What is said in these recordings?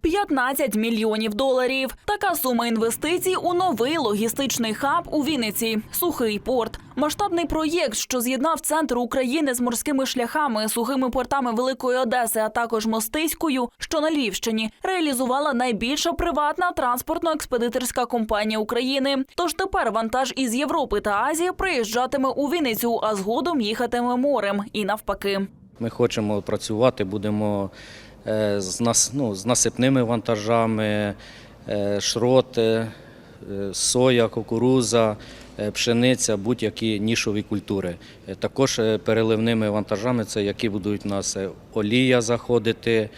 15 мільйонів доларів. Така сума інвестицій у новий логістичний хаб у Вінниці. Сухий порт. Масштабний проєкт, що з'єднав центр України з морськими шляхами, сухими портами Великої Одеси, а також Мостиською, що на Львівщині, реалізувала найбільша приватна транспортно-експедиторська компанія України. Тож тепер вантаж із Європи та Азії приїжджатиме у Вінницю, а згодом їхатиме морем і навпаки. Ми хочемо працювати, будемо з, нас, ну, з насипними вантажами, е, шроти, е, соя, кукуруза, е, пшениця, будь-які нішові культури. Е, Також е, переливними вантажами, це які будуть у нас е, олія заходити,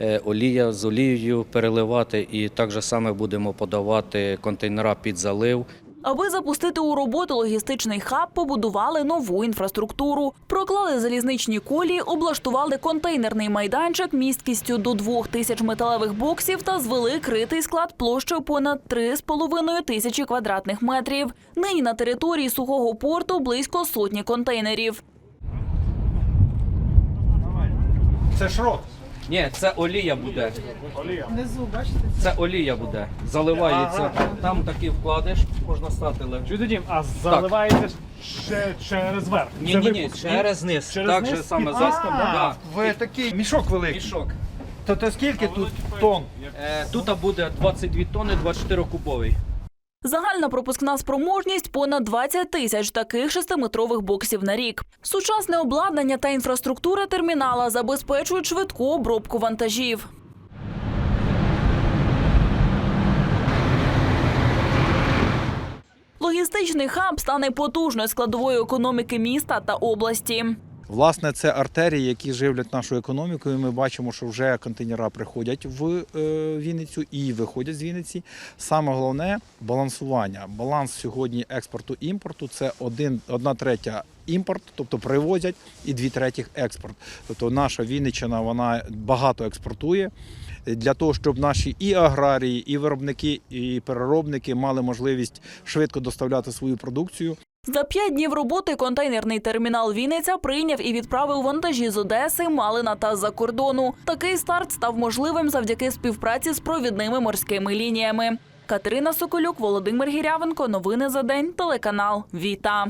е, олія з олією переливати, і так же саме будемо подавати контейнера під залив. Аби запустити у роботу логістичний хаб, побудували нову інфраструктуру. Проклали залізничні колії, облаштували контейнерний майданчик місткістю до двох тисяч металевих боксів та звели критий склад площею понад 3,5 тисячі квадратних метрів. Нині на території сухого порту близько сотні контейнерів. Це шрот. Ні, це олія буде. Внизу, бачите? Це олія буде. Заливається. Там такий вкладиш, можна стати легше. Чуєте, Дім, а заливаєте ще через верх? Ні, Це ні, ні, випуск, через низ. Через так низ? же саме Під за да. Ви такий мішок великий. Мішок. То, то скільки тут тонн? Е, тут буде 22 тонни, 24 кубовий. Загальна пропускна спроможність понад 20 тисяч таких шестиметрових боксів на рік. Сучасне обладнання та інфраструктура термінала забезпечують швидку обробку вантажів. Логістичний хаб стане потужною складовою економіки міста та області. Власне, це артерії, які живлять нашу економіку. І ми бачимо, що вже контейнера приходять в е, Вінницю і виходять з Вінниці. Саме головне балансування. Баланс сьогодні експорту імпорту це один, одна третя імпорт, тобто привозять, і дві третіх експорт. Тобто наша Вінниччина вона багато експортує. Для того, щоб наші і аграрії, і виробники, і переробники мали можливість швидко доставляти свою продукцію. За п'ять днів роботи контейнерний термінал Вінниця прийняв і відправив вантажі з Одеси, Малина та з-за кордону. Такий старт став можливим завдяки співпраці з провідними морськими лініями. Катерина Соколюк, Володимир Гірявенко. Новини за день. Телеканал Віта.